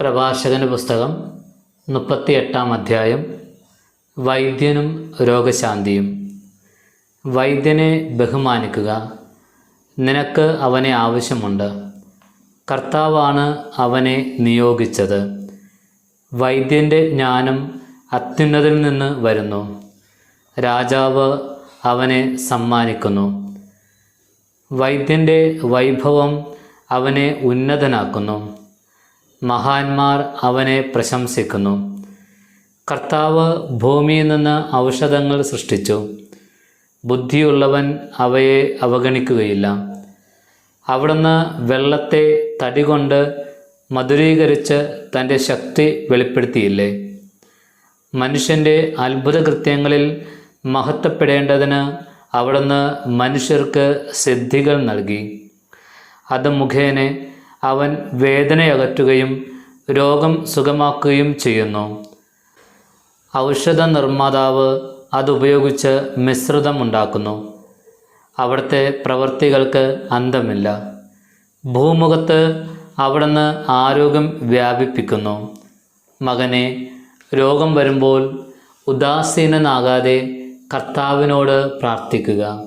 പ്രഭാഷകന്റെ പുസ്തകം മുപ്പത്തിയെട്ടാം അധ്യായം. വൈദ്യനും രോഗശാന്തിയും. വൈദ്യനെ ബഹുമാനിക്കുക. നിനക്ക് അവനെ ആവശ്യമുണ്ട്. കർത്താവാണ് അവനെ നിയോഗിച്ചത്. വൈദ്യന്റെ ജ്ഞാനം അത്യുന്നതിൽ നിന്ന് വരുന്നു. രാജാവ് അവനെ സമ്മാനിക്കുന്നു. വൈദ്യന്റെ വൈഭവം അവനെ ഉന്നതനാക്കുന്നു. മഹാന്മാർ അവനെ പ്രശംസിക്കുന്നു. കർത്താവ് ഭൂമിയിൽ നിന്ന് ഔഷധങ്ങൾ സൃഷ്ടിച്ചു. ബുദ്ധിയുള്ളവൻ അവയെ അവഗണിക്കുകയില്ല. അവിടുന്ന് വെള്ളത്തെ തടി കൊണ്ട് മധുരീകരിച്ച് തന്റെ ശക്തി വെളിപ്പെടുത്തിയില്ലേ? മനുഷ്യന്റെ അത്ഭുത കൃത്യങ്ങളിൽ മഹത്വപ്പെടേണ്ടതിന് അവിടുന്ന് മനുഷ്യർക്ക് സിദ്ധികൾ നൽകി. അത് മുഖേന അവൻ വേദനയകറ്റുകയും രോഗം സുഖമാക്കുകയും ചെയ്യുന്നു. ഔഷധ നിർമ്മാതാവ് അതുപയോഗിച്ച് മിശ്രിതം ഉണ്ടാക്കുന്നു അവിടുത്തെ പ്രവൃത്തികൾക്ക് അന്തമില്ല. ഭൂമുഖത്ത് അവിടുന്ന് ആരോഗ്യം വ്യാപിപ്പിക്കുന്നു. മകനെ രോഗം വരുമ്പോൾ ഉദാസീനനാകാതെ കർത്താവിനോട് പ്രാർത്ഥിക്കുക.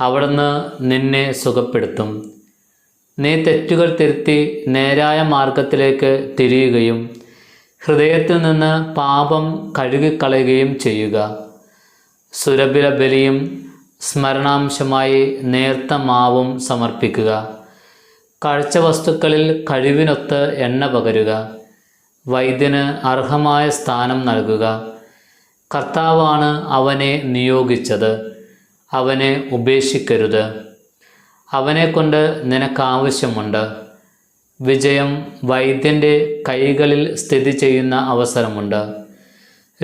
അവിടുന്ന് നിന്നെ സുഖപ്പെടുത്തും. നീ തെറ്റുകൾ തിരുത്തി നേരായ മാർഗത്തിലേക്ക് തിരിയുകയും ഹൃദയത്തിൽ നിന്ന് പാപം കഴുകിക്കളയുകയും ചെയ്യുക. സുരഭില ബലിയും സ്മരണാംശമായി നേർത്ത മാവും സമർപ്പിക്കുക. കാഴ്ചവസ്തുക്കളിൽ കഴിവിനൊത്ത് എണ്ണ പകരുക. വൈദ്യന് അർഹമായ സ്ഥാനം നൽകുക. കർത്താവാണ് അവനെ നിയോഗിച്ചത്. അവനെ ഉപേക്ഷിക്കരുത്. അവനെക്കൊണ്ട് നിനക്കാവശ്യമുണ്ട്. വിജയം വൈദ്യന്റെ കൈകളിൽ സ്ഥിതി ചെയ്യുന്ന അവസരമുണ്ട്.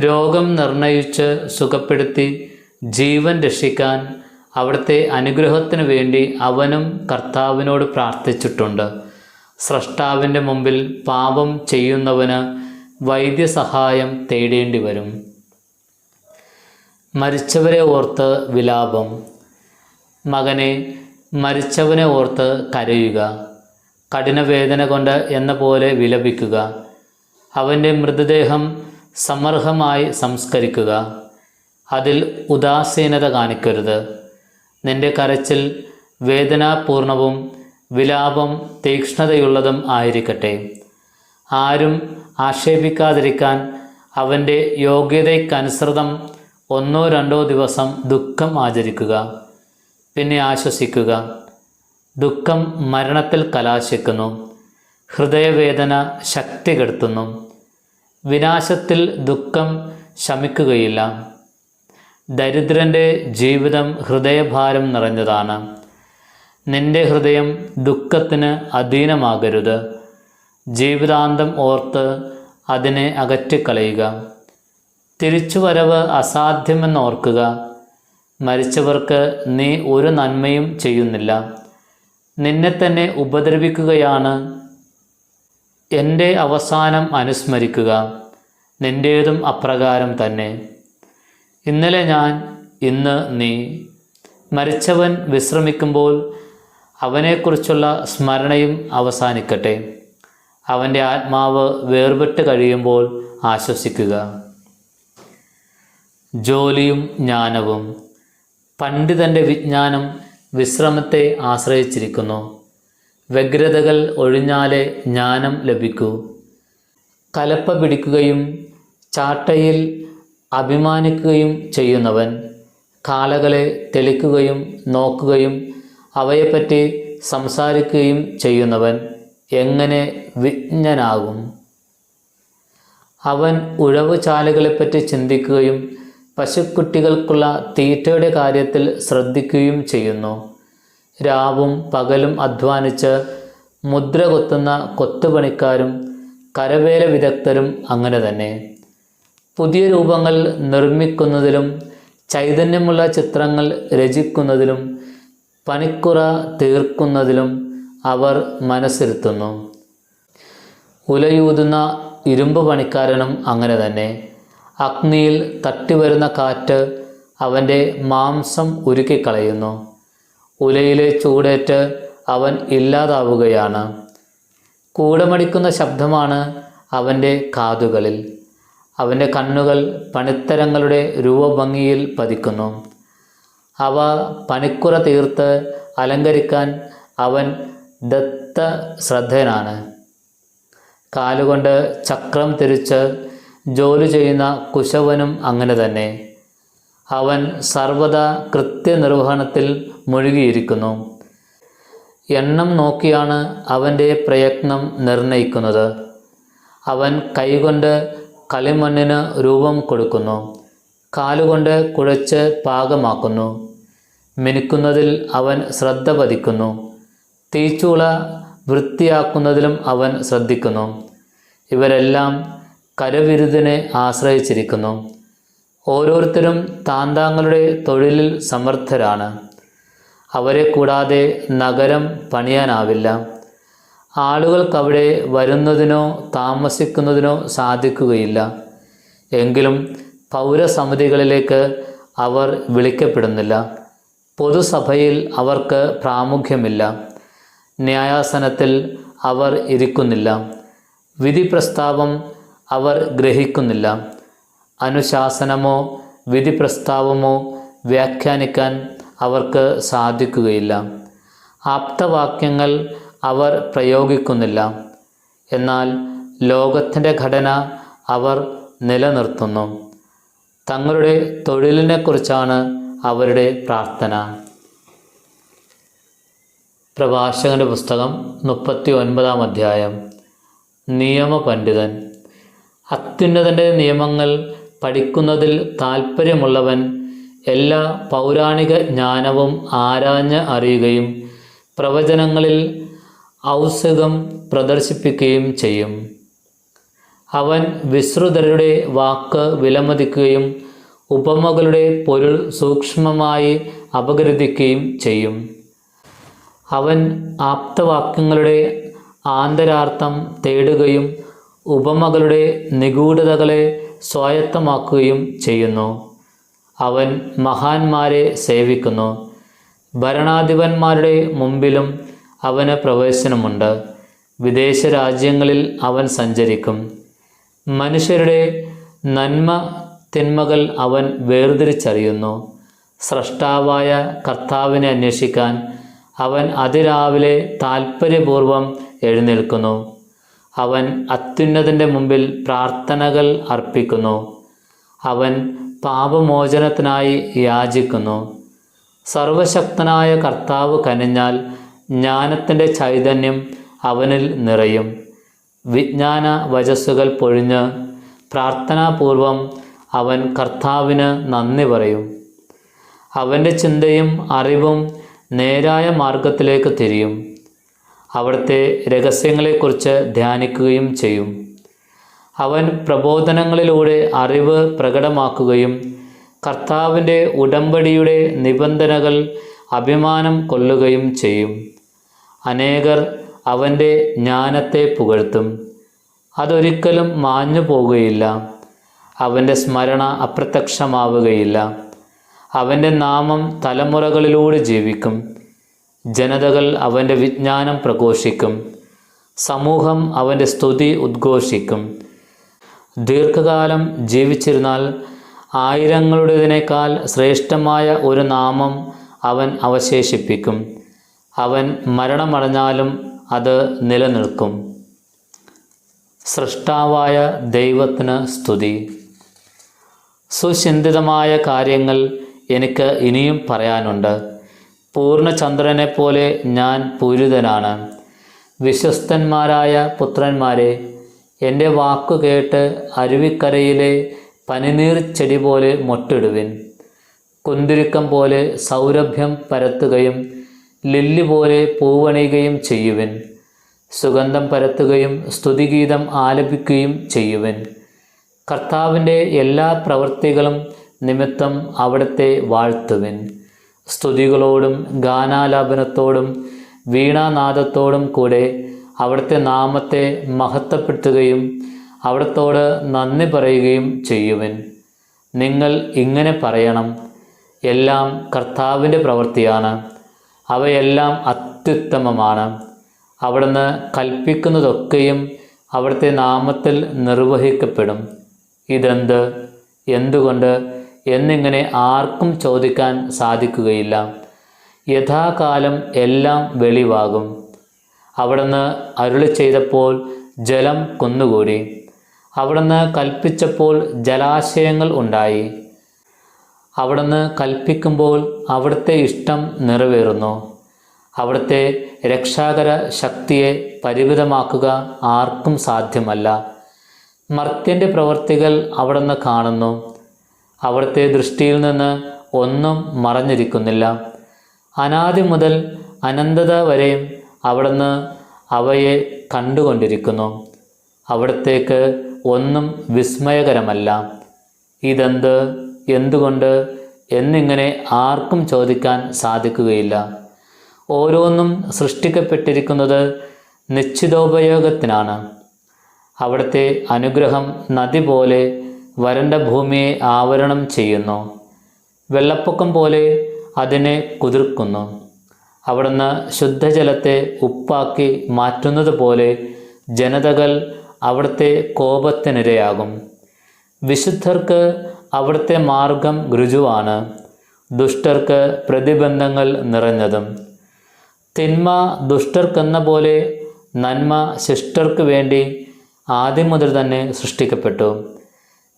രോഗം നിർണയിച്ച് സുഖപ്പെടുത്തി ജീവൻ രക്ഷിക്കാൻ അവിടുത്തെ അനുഗ്രഹത്തിനു വേണ്ടി അവനും കർത്താവിനോട് പ്രാർത്ഥിച്ചിട്ടുണ്ട്. സ്രഷ്ടാവിന്റെ മുമ്പിൽ പാപം ചെയ്യുന്നവന് വൈദ്യസഹായം തേടേണ്ടി വരും മരിച്ചവരെ ഓർത്ത് വിലാപം. മകനെ മരിച്ചവനെ ഓർത്ത് കരയുക കഠിനവേദന കൊണ്ട് എന്ന പോലെ വിലപിക്കുക അവന്റെ മൃതദേഹം സമർഹമായി സംസ്കരിക്കുക. അതിൽ ഉദാസീനത കാണിക്കരുത്. നിന്റെ കരച്ചിൽ വേദനാപൂർണവും വിലാപം തീക്ഷ്ണതയുള്ളതും ആയിരിക്കട്ടെ. ആരും ആക്ഷേപിക്കാതിരിക്കാൻ അവന്റെ യോഗ്യതയ്ക്കനുസൃതം ഒന്നോ രണ്ടോ ദിവസം ദുഃഖം ആചരിക്കുക. പിന്നെ ആശ്വസിക്കുക. ദുഃഖം മരണത്തിൽ കലാശിക്കുന്നു. ഹൃദയവേദന ശക്തി കെടുത്തുന്നു. വിനാശത്തിൽ ദുഃഖം ശമിക്കുകയില്ല. ദരിദ്രന്റെ ജീവിതം ഹൃദയഭാരം നിറഞ്ഞതാണ്. നിന്റെ ഹൃദയം ദുഃഖത്തിന് അധീനമാകരുത്. ജീവിതാന്തം ഓർത്ത് അതിനെ അകറ്റിക്കളയുക. തിരിച്ചുവരവ് അസാധ്യമെന്ന് ഓർക്കുക. മരിച്ചവർക്ക് നീ ഒരു നന്മയും ചെയ്യുന്നില്ല. നിന്നെ തന്നെ ഉപദ്രവിക്കുകയാണ്. എന്റെ അവസാനം അനുസ്മരിക്കുക. നിന്റേതും അപ്രകാരം തന്നെ. ഇന്നലെ ഞാൻ ഇന്ന് നീ. മരിച്ചവൻ വിശ്രമിക്കുമ്പോൾ അവനെക്കുറിച്ചുള്ള സ്മരണയും അവസാനിക്കട്ടെ. അവന്റെ ആത്മാവ് വേർപെട്ട് കഴിയുമ്പോൾ ആശ്വസിക്കുക. ജോലിയും ജ്ഞാനവും. പണ്ഡിതന്റെ വിജ്ഞാനം വിശ്രമത്തെ ആശ്രയിച്ചിരിക്കുന്നു. വ്യഗ്രതകൾ ഒഴിഞ്ഞാലേ ജ്ഞാനം ലഭിക്കൂ. കലപ്പ പിടിക്കുകയും ചാട്ടയിൽ അഭിമാനിക്കുകയും ചെയ്യുന്നവൻ കാളകളെ തെളിക്കുകയും നോക്കുകയും അവയെപ്പറ്റി സംസാരിക്കുകയും ചെയ്യുന്നവൻ എങ്ങനെ വിജ്ഞനാകും? അവൻ ഉഴവ് ചാലുകളെപ്പറ്റി ചിന്തിക്കുകയും പശുക്കുട്ടികൾക്കുള്ള തീറ്റയുടെ കാര്യത്തിൽ ശ്രദ്ധിക്കുകയും ചെയ്യുന്നു. രാവും പകലും അധ്വാനിച്ച് മുദ്ര കൊത്തുന്ന കൊത്തുപണിക്കാരും കരവേല വിദഗ്ധരും അങ്ങനെ തന്നെ. പുതിയ രൂപങ്ങൾ നിർമ്മിക്കുന്നതിലും ചൈതന്യമുള്ള ചിത്രങ്ങൾ രചിക്കുന്നതിലും പണിക്കുറ തീർക്കുന്നതിലും അവർ മനസ്സിരുത്തുന്നു. ഉലയൂതുന്ന ഇരുമ്പ് പണിക്കാരനും അങ്ങനെ തന്നെ. അഗ്നിയിൽ തട്ടിവരുന്ന കാറ്റ് അവന്റെ മാംസം ഉരുക്കിക്കളയുന്നു. ഉലയിലെ ചൂടേറ്റ് അവൻ ഇല്ലാതാവുകയാണ്. കൂടമടിക്കുന്ന ശബ്ദമാണ് അവന്റെ കാതുകളിൽ. അവന്റെ കണ്ണുകൾ പണിത്തരങ്ങളുടെ രൂപഭംഗിയിൽ പതിക്കുന്നു. അവ പണിക്കുറ തീർത്ത് അലങ്കരിക്കാൻ അവൻ ദത്ത ശ്രദ്ധനാണ് കാലുകൊണ്ട് ചക്രം തിരിച്ച് ജോലി ചെയ്യുന്ന കുശവനും അങ്ങനെ തന്നെ. അവൻ സർവദാ കൃത്യനിർവഹണത്തിൽ മുഴുകിയിരിക്കുന്നു. എണ്ണം നോക്കിയാണ് അവന്റെ പ്രയത്നം നിർണയിക്കുന്നത്. അവൻ കൈകൊണ്ട് കളിമണ്ണിന് രൂപം കൊടുക്കുന്നു. കാലുകൊണ്ട് കുഴച്ച് പാകമാക്കുന്നു. മിനുക്കുന്നതിൽ അവൻ ശ്രദ്ധ പതിക്കുന്നു. തീച്ചൂള വൃത്തിയാക്കുന്നതിലും അവൻ ശ്രദ്ധിക്കുന്നു. ഇവരെല്ലാം കരവിരുതിനെ ആശ്രയിച്ചിരിക്കുന്നു. ഓരോരുത്തരും താന്താങ്ങളുടെ തൊഴിലിൽ സമർത്ഥരാണ്. അവരെ കൂടാതെ നഗരം പണിയാനാവില്ല. ആളുകൾക്കവിടെ വരുന്നതിനോ താമസിക്കുന്നതിനോ സാധിക്കുകയില്ല. എങ്കിലും പൗരസമിതികളിലേക്ക് അവർ വിളിക്കപ്പെടുന്നില്ല. പൊതുസഭയിൽ അവർക്ക് പ്രാമുഖ്യമില്ല. ന്യായാസനത്തിൽ അവർ ഇരിക്കുന്നില്ല. വിധി പ്രസ്താവം അവർ ഗ്രഹിക്കുന്നില്ല. അനുശാസനമോ വിധി പ്രസ്താവമോ വ്യാഖ്യാനിക്കാൻ അവർക്ക് സാധിക്കുകയില്ല. ആപ്തവാക്യങ്ങൾ അവർ പ്രയോഗിക്കുന്നില്ല. എന്നാൽ ലോകത്തിന്റെ ഘടന അവർ നിലനിർത്തുന്നു. തങ്ങളുടെ തൊഴിലിനെക്കുറിച്ചാണ് അവരുടെ പ്രാർത്ഥന. പ്രഭാഷകന്റെ പുസ്തകം മുപ്പത്തി ഒൻപതാം അധ്യായം. നിയമപണ്ഡിതൻ. അത്യുന്നതന്റെ നിയമങ്ങൾ പഠിക്കുന്നതിൽ താൽപ്പര്യമുള്ളവൻ എല്ലാ പൗരാണിക ജ്ഞാനവും ആരാഞ്ഞ് അറിയുകയും പ്രവചനങ്ങളിൽ ഔഷധം പ്രദർശിപ്പിക്കുകയും ചെയ്യും. അവൻ വിശ്രുതരുടെ വാക്ക് വിലമതിക്കുകയും ഉപമകളുടെ പൊരുൾ സൂക്ഷ്മമായി അപഗ്രഥിക്കുകയും ചെയ്യും. അവൻ ആപ്തവാക്യങ്ങളുടെ ആന്തരാർത്ഥം തേടുകയും ഉപമകളുടെ നിഗൂഢതകളെ സ്വായത്തമാക്കുകയും ചെയ്യുന്നു. അവൻ മഹാന്മാരെ സേവിക്കുന്നു. ഭരണാധിപന്മാരുടെ മുമ്പിലും അവന് പ്രവേശനമുണ്ട്. വിദേശ രാജ്യങ്ങളിൽ അവൻ സഞ്ചരിക്കും. മനുഷ്യരുടെ നന്മ തിന്മകൾ അവൻ വേർതിരിച്ചറിയുന്നു. സ്രഷ്ടാവായ കർത്താവിനെ അന്വേഷിക്കാൻ അവൻ അതിരാവിലെ താൽപ്പര്യപൂർവം എഴുന്നേൽക്കുന്നു. അവൻ അത്യുന്നതിന്റെ മുമ്പിൽ പ്രാർത്ഥനകൾ അർപ്പിക്കുന്നു. അവൻ പാപമോചനത്തിനായി യാചിക്കുന്നു. സർവശക്തനായ കർത്താവ് കനിഞ്ഞാൽ ജ്ഞാനത്തിന്റെ ചൈതന്യം അവനിൽ നിറയും. വിജ്ഞാന വചസ്സുകൾ പൊഴിഞ്ഞ് പ്രാർത്ഥനാപൂർവം അവൻ കർത്താവിന് നന്ദി പറയും. അവന്റെ ചിന്തയും അറിവും നേരായ മാർഗത്തിലേക്ക് തിരിയും. അവിടുത്തെ രഹസ്യങ്ങളെക്കുറിച്ച് ധ്യാനിക്കുകയും ചെയ്യും. അവൻ പ്രബോധനങ്ങളിലൂടെ അറിവ് പ്രകടമാക്കുകയും കർത്താവിന്റെ ഉടമ്പടിയുടെ നിബന്ധനകൾ അഭിമാനം കൊള്ളുകയും ചെയ്യും. അനേകർ അവന്റെ ജ്ഞാനത്തെ പുകഴ്ത്തും. അതൊരിക്കലും മാഞ്ഞു പോകുകയില്ല അവന്റെ സ്മരണ അപ്രത്യക്ഷമാവുകയില്ല. അവന്റെ നാമം തലമുറകളിലൂടെ ജീവിക്കും. ജനതകൾ അവന്റെ വിജ്ഞാനം പ്രഘോഷിക്കും. സമൂഹം അവന്റെ സ്തുതി ഉദ്ഘോഷിക്കും. ദീർഘകാലം ജീവിച്ചിരുന്നാൽ ആയിരങ്ങളുടേതിനേക്കാൾ ശ്രേഷ്ഠമായ ഒരു നാമം അവൻ അവശേഷിപ്പിക്കും. അവൻ മരണമടഞ്ഞാലും അത് നിലനിൽക്കും. സൃഷ്ടാവായ ദൈവത്തിന് സ്തുതി. സുചിന്തിതമായ കാര്യങ്ങൾ എനിക്ക് ഇനിയും പറയാനുണ്ട്. പൂർണചന്ദ്രനെ പോലെ ഞാൻ പൂരിതനാണ്. വിശ്വസ്തന്മാരായ പുത്രന്മാരെ എന്റെ വാക്കു കേട്ട് അരുവിക്കരയിലെ പനിനീർ ചെടി പോലെ മൊട്ടിടുവിൻ. കുന്തിരുക്കം പോലെ സൗരഭ്യം പരത്തുകയും ലില്ലി പോലെ പൂവണിയുകയും ചെയ്യുവിൻ. സുഗന്ധം പരത്തുകയും സ്തുതിഗീതം ആലപിക്കുകയും ചെയ്യുവിൻ. കർത്താവിന്റെ എല്ലാ പ്രവൃത്തികളും നിമിത്തം അവിടുത്തെ വാഴ്ത്തുവിൻ. സ്തുതികളോടും ഗാനാലാപനത്തോടും വീണാനാദത്തോടും കൂടെ അവിടുത്തെ നാമത്തെ മഹത്വപ്പെടുത്തുകയും അവിടത്തോട് നന്ദി പറയുകയും ചെയ്യുവിൻ. നിങ്ങൾ ഇങ്ങനെ പറയണം. എല്ലാം കർത്താവിന്റെ പ്രവൃത്തിയാണ്. അവയെല്ലാം അത്യുത്തമമാണ്. അവിടുന്ന് കൽപ്പിക്കുന്നതൊക്കെയും അവിടുത്തെ നാമത്തിൽ നിർവഹിക്കപ്പെടും. ഇതെന്ത്? എന്തുകൊണ്ട് എന്നിങ്ങനെ ആർക്കും ചോദിക്കാൻ സാധിക്കുകയില്ല. യഥാകാലം എല്ലാം വെളിവാകും. അവിടുന്ന് അരുളി ചെയ്തപ്പോൾ ജലം കുന്നുകൂടി. അവിടുന്ന് കൽപ്പിച്ചപ്പോൾ ജലാശയങ്ങൾ ഉണ്ടായി. അവിടുന്ന് കൽപ്പിക്കുമ്പോൾ അവിടുത്തെ ഇഷ്ടം നിറവേറുന്നു. അവിടുത്തെ രക്ഷാകര ശക്തിയെ പരിമിതമാക്കുക ആർക്കും സാധ്യമല്ല. മർത്യന്റെ പ്രവർത്തികൾ അവിടുന്ന് കാണുന്നു. അവിടുത്തെ ദൃഷ്ടിയിൽ നിന്ന് ഒന്നും മറഞ്ഞിരിക്കുന്നില്ല. അനാദി മുതൽ അനന്തത വരെയും അവിടുന്ന് അവയെ കണ്ടുകൊണ്ടിരിക്കുന്നു. അവിടത്തേക്ക് ഒന്നും വിസ്മയകരമല്ല. ഇതെന്ത് എന്തുകൊണ്ട് എന്നിങ്ങനെ ആർക്കും ചോദിക്കാൻ സാധിക്കുകയില്ല. ഓരോന്നും സൃഷ്ടിക്കപ്പെട്ടിരിക്കുന്നത് നിശ്ചിതോപയോഗത്തിനാണ്. അവിടുത്തെ അനുഗ്രഹം നദി പോലെ വരണ്ട ഭൂമിയെ ആവരണം ചെയ്യുന്നു. വെള്ളപ്പൊക്കം പോലെ അതിനെ കുതിർക്കുന്നു. അവിടുന്ന് ശുദ്ധജലത്തെ ഉപ്പാക്കി മാറ്റുന്നത് പോലെ ജനതകൾ അവിടുത്തെ കോപത്തിനിരയാകും. വിശുദ്ധർക്ക് അവിടുത്തെ മാർഗം ഋജുവാണ് ദുഷ്ടർക്ക് പ്രതിബന്ധങ്ങൾ നിറഞ്ഞതും. തിന്മ ദുഷ്ടർക്കെന്ന പോലെ നന്മ ശിഷ്ടർക്ക് വേണ്ടി ആദ്യം മുതൽ തന്നെ സൃഷ്ടിക്കപ്പെട്ടു.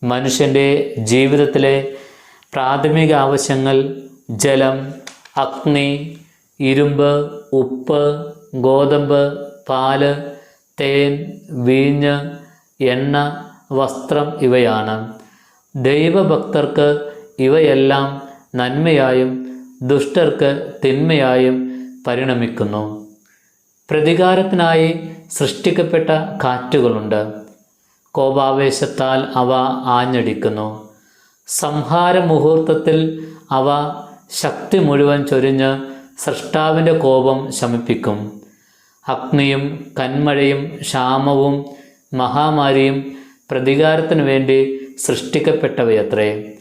മനുഷ്യന്റെ ജീവിതത്തിലെ പ്രാഥമിക ആവശ്യങ്ങൾ ജലം അഗ്നി ഇരുമ്പ് ഉപ്പ് ഗോതമ്പ് പാൽ തേൻ വീഞ്ഞ് എണ്ണ വസ്ത്രം ഇവയാണ്. ദൈവഭക്തർക്ക് ഇവയെല്ലാം നന്മയായും ദുഷ്ടർക്ക് തിന്മയായും പരിണമിക്കുന്നു. പ്രതികാരത്തിനായി സൃഷ്ടിക്കപ്പെട്ട കാറ്റുകളുണ്ട്. കോപാവേശത്താൽ അവ ആഞ്ഞടിക്കുന്നു. സംഹാര മുഹൂർത്തത്തിൽ അവ ശക്തി മുഴുവൻ ചൊരിഞ്ഞ് സൃഷ്ടാവിന്റെ കോപം ശമിപ്പിക്കും. അഗ്നിയും കന്മഴയും ക്ഷാമവും മഹാമാരിയും പ്രതികാരത്തിനു വേണ്ടി സൃഷ്ടിക്കപ്പെട്ടവയത്രേ.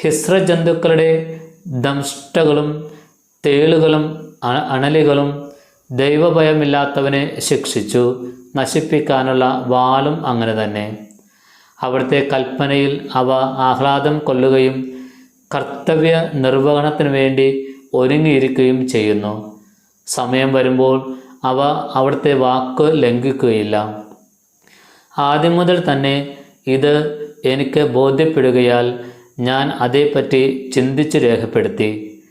ഹിസ്രജന്തുക്കളുടെ ദംഷ്ടകളും തേളുകളും അണലുകളും ദൈവഭയമില്ലാത്തവനെ ശിക്ഷിച്ചു നശിപ്പിക്കാനുള്ള വാളും അങ്ങനെ തന്നെ. അവിടുത്തെ കൽപ്പനയിൽ അവ ആഹ്ലാദം കൊല്ലുകയും കർത്തവ്യ നിർവഹണത്തിന് വേണ്ടി ഒരുങ്ങിയിരിക്കുകയും ചെയ്യുന്നു. സമയം വരുമ്പോൾ അവ അവിടുത്തെ വാക്ക് ലംഘിക്കുകയില്ല. ആദ്യം മുതൽ തന്നെ ഇത് എനിക്ക് ബോധ്യപ്പെടുകയാൽ ഞാൻ അതേപ്പറ്റി ചിന്തിച്ച് രേഖപ്പെടുത്തി.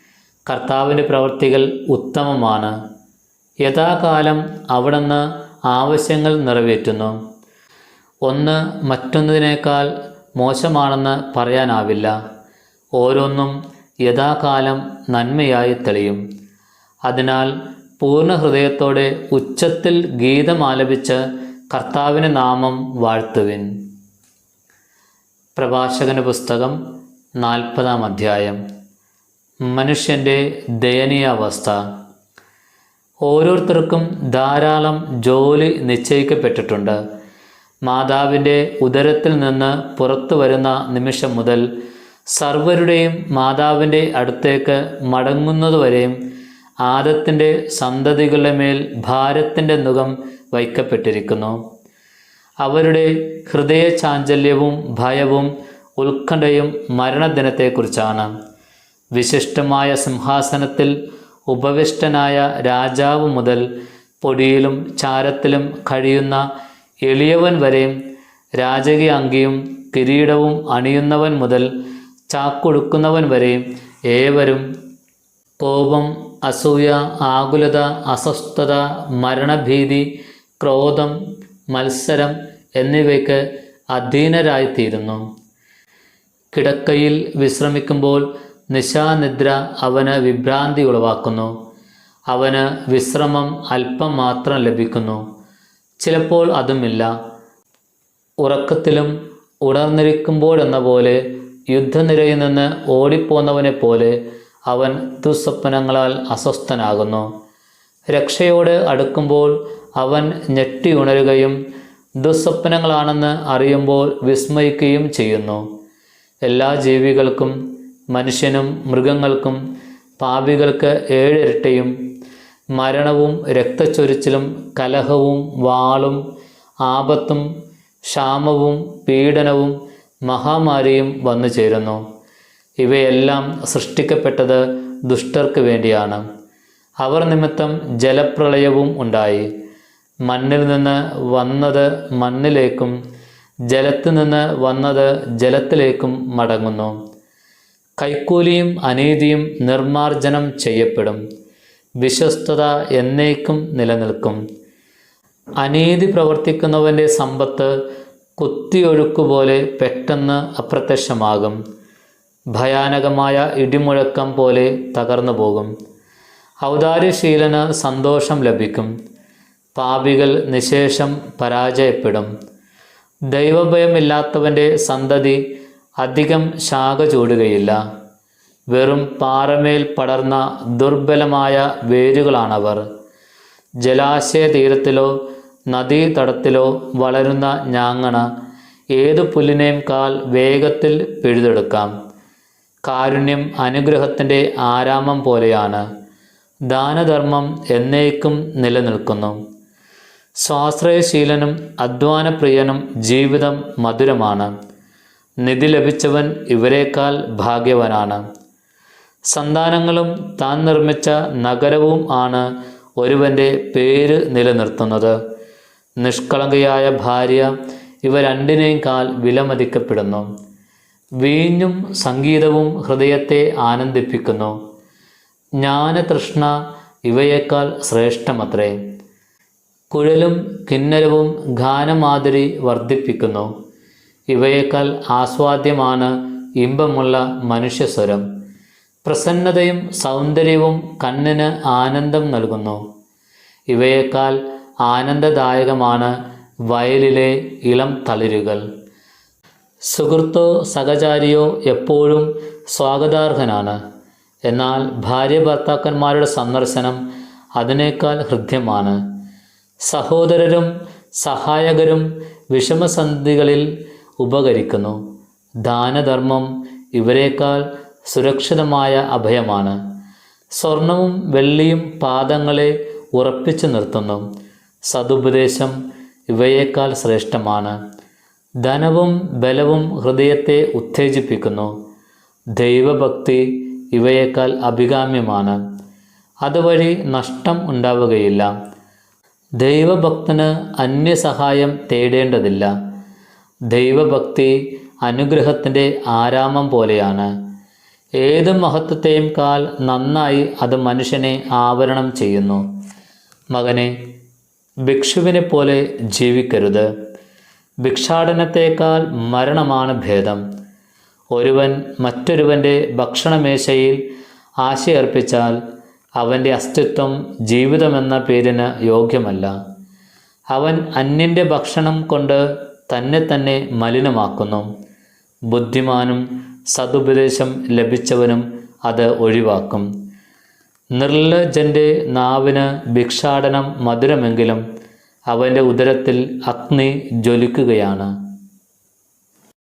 കർത്താവിന്റെ പ്രവൃത്തികൾ ഉത്തമമാണ്. യഥാകാലം അവിടുന്ന് ആവശ്യങ്ങൾ നിറവേറ്റുന്നു. ഒന്ന് മറ്റൊന്നതിനേക്കാൾ മോശമാണെന്ന് പറയാനാവില്ല. ഓരോന്നും യഥാകാലം നന്മയായി തെളിയും. അതിനാൽ പൂർണ ഹൃദയത്തോടെ ഉച്ചത്തിൽ ഗീതമാലപിച്ച് കർത്താവിന് നാമം വാഴ്ത്തുവിൻ. പ്രഭാഷകന് പുസ്തകം നാൽപ്പതാം അധ്യായം. മനുഷ്യന്റെ ദയനീയാവസ്ഥ. ഓരോരുത്തർക്കും ധാരാളം ജോലി നിശ്ചയിക്കപ്പെട്ടിട്ടുണ്ട്. മാതാവിന്റെ ഉദരത്തിൽ നിന്ന് പുറത്തു വരുന്ന നിമിഷം മുതൽ സർവരുടെയും മാതാവിന്റെ അടുത്തേക്ക് മടങ്ങുന്നതുവരെയും ആദത്തിന്റെ സന്തതികളുടെ മേൽ ഭാരത്തിന്റെ മുഖം വയ്ക്കപ്പെട്ടിരിക്കുന്നു. അവരുടെ ഹൃദയ ചാഞ്ചല്യവും ഭയവും ഉത്കണ്ഠയും മരണദിനത്തെക്കുറിച്ചാണ്. വിശിഷ്ടമായ സിംഹാസനത്തിൽ ഉപവിഷ്ടനായ രാജാവ് മുതൽ പൊടിയിലും ചാരത്തിലും കഴിയുന്ന എളിയവൻ വരെയും രാജകീയ അങ്കിയും കിരീടവും അണിയുന്നവൻ മുതൽ ചാക്കൊടുക്കുന്നവൻ വരെയും ഏവരും കോപം അസൂയ ആകുലത അസ്വസ്ഥത മരണഭീതി ക്രോധം മത്സരം എന്നിവയ്ക്ക് അധീനരായിത്തീരുന്നു. കിടക്കയിൽ വിശ്രമിക്കുമ്പോൾ നിശാനിദ്ര അവന് വിഭ്രാന്തി ഉളവാക്കുന്നു. അവന് വിശ്രമം അല്പം മാത്രം ലഭിക്കുന്നു. ചിലപ്പോൾ അതുമില്ല. ഉറക്കത്തിലും ഉണർന്നിരിക്കുമ്പോഴെന്ന പോലെ യുദ്ധനിരയിൽ നിന്ന് ഓടിപ്പോന്നവനെ പോലെ അവൻ ദുസ്വപ്നങ്ങളാൽ അസ്വസ്ഥനാകുന്നു. രക്ഷയോട് അടുക്കുമ്പോൾ അവൻ ഞെട്ടിയുണരുകയും ദുസ്വപ്നങ്ങളാണെന്ന് അറിയുമ്പോൾ വിസ്മയിക്കുകയും ചെയ്യുന്നു. എല്ലാ ജീവികൾക്കും മനുഷ്യനും മൃഗങ്ങൾക്കും പാവികൾക്ക് ഏഴിരട്ടയും മരണവും രക്തച്ചൊരിച്ചിലും കലഹവും വാളും ആപത്തും ക്ഷാമവും പീഡനവും മഹാമാരിയും വന്നു ചേരുന്നു. ഇവയെല്ലാം സൃഷ്ടിക്കപ്പെട്ടത് ദുഷ്ടർക്ക് വേണ്ടിയാണ്. അവർ നിമിത്തം ജലപ്രളയവും ഉണ്ടായി. മണ്ണിൽ നിന്ന് വന്നത് മണ്ണിലേക്കും ജലത്തു നിന്ന് വന്നത് ജലത്തിലേക്കും മടങ്ങുന്നു. കൈക്കൂലിയും അനീതിയും നിർമാർജനം ചെയ്യപ്പെടും. വിശ്വസ്തത എന്നേക്കും നിലനിൽക്കും. അനീതി പ്രവർത്തിക്കുന്നവന്റെ സമ്പത്ത് കുത്തിയൊഴുക്കുപോലെ പെട്ടെന്ന് അപ്രത്യക്ഷമാകും. ഭയാനകമായ ഇടിമുഴക്കം പോലെ തകർന്നു പോകും. ഔദാര്യശീലന് സന്തോഷം ലഭിക്കും. പാപികൾ നിശേഷം പരാജയപ്പെടും. ദൈവഭയമില്ലാത്തവന്റെ സന്തതി അധികം ശാഖ ചൂടുകയില്ല. വെറും പാറമേൽ പടർന്ന ദുർബലമായ വേരുകളാണവർ. ജലാശയ തീരത്തിലോ നദീതടത്തിലോ വളരുന്ന ഞാങ്ങണ ഏതു പുല്ലിനെയും കാൽ വേഗത്തിൽ പിഴുതെടുക്കാം. കാരുണ്യം അനുഗ്രഹത്തിന്റെ ആരാമം പോലെയാണ്. ദാനധർമ്മം എന്നേക്കും നിലനിൽക്കുന്നു. സ്വാശ്രയശീലനും അധ്വാനപ്രിയനും ജീവിതം മധുരമാണ്. നിധി ലഭിച്ചവൻ ഇവരെക്കാൾ ഭാഗ്യവനാണ്. സന്താനങ്ങളും താൻ നിർമ്മിച്ച നഗരവും ആണ് ഒരുവന്റെ പേര് നിലനിർത്തുന്നത്. നിഷ്കളങ്കയായ ഭാര്യ ഇവ രണ്ടിനേയും കാൽ വിലമതിക്കപ്പെടുന്നു. വീഞ്ഞും സംഗീതവും ഹൃദയത്തെ ആനന്ദിപ്പിക്കുന്നു. ജ്ഞാനതൃഷ്ണ ഇവയേക്കാൾ ശ്രേഷ്ഠമത്രേ. കുഴലും കിന്നരവും ഗാനമാതിരി വർദ്ധിപ്പിക്കുന്നു. ഇവയേക്കാൾ ആസ്വാദ്യമാണ് ഇമ്പമുള്ള മനുഷ്യസ്വരം. പ്രസന്നതയും സൗന്ദര്യവും കണ്ണിന് ആനന്ദം നൽകുന്നു. ഇവയേക്കാൾ ആനന്ദദായകമാണ് വയലിലെ ഇളം തളിരുകൾ. സുഹൃത്തോ സഹചാരിയോ എപ്പോഴും സ്വാഗതാർഹനാണ്. എന്നാൽ ഭാര്യ ഭർത്താക്കന്മാരുടെ സന്ദർശനം അതിനേക്കാൾ ഹൃദ്യമാണ്. സഹോദരരും സഹായകരും വിഷമസന്ധികളിൽ ഉപകരിക്കുന്നു. ദാനധർമ്മം ഇവരെക്കാൾ സുരക്ഷിതമായ അഭയമാണ്. സ്വർണവും വെള്ളിയും പാദങ്ങളെ ഉറപ്പിച്ചു നിർത്തുന്നു. സതുപദേശം ഇവയേക്കാൾ ശ്രേഷ്ഠമാണ്. ധനവും ബലവും ഹൃദയത്തെ ഉത്തേജിപ്പിക്കുന്നു. ദൈവഭക്തി ഇവയേക്കാൾ അഭികാമ്യമാണ്. അതുവഴി നഷ്ടം ഉണ്ടാവുകയില്ല. ദൈവഭക്തന് അന്യസഹായം തേടേണ്ടതില്ല. ദൈവഭക്തി അനുഗ്രഹത്തിന്റെ ആരാമം പോലെയാണ്. ഏത് മഹത്വത്തെയും കാൽ നന്നായി അത് മനുഷ്യനെ ആവരണം ചെയ്യുന്നു. മകനെ ഭിക്ഷുവിനെ പോലെ ജീവിക്കരുത്. ഭിക്ഷാടനത്തേക്കാൾ മരണമാണ് ഭേദം. ഒരുവൻ മറ്റൊരുവന്റെ ഭക്ഷണമേശയിൽ ആശയർപ്പിച്ചാൽ അവന്റെ അസ്തിത്വം ജീവിതമെന്ന പേരിന് യോഗ്യമല്ല. അവൻ അന്യന്റെ ഭക്ഷണം കൊണ്ട് തന്നെ തന്നെ മലിനമാക്കുന്നു. ബുദ്ധിമാനും സതുപദേശം ലഭിച്ചവനും അത് ഒഴിവാക്കും. നിർലജന്റെ നാവിന് ഭിക്ഷാടനം മധുരമെങ്കിലും അവന്റെ ഉദരത്തിൽ അഗ്നി ജ്വലിക്കുകയാണ്.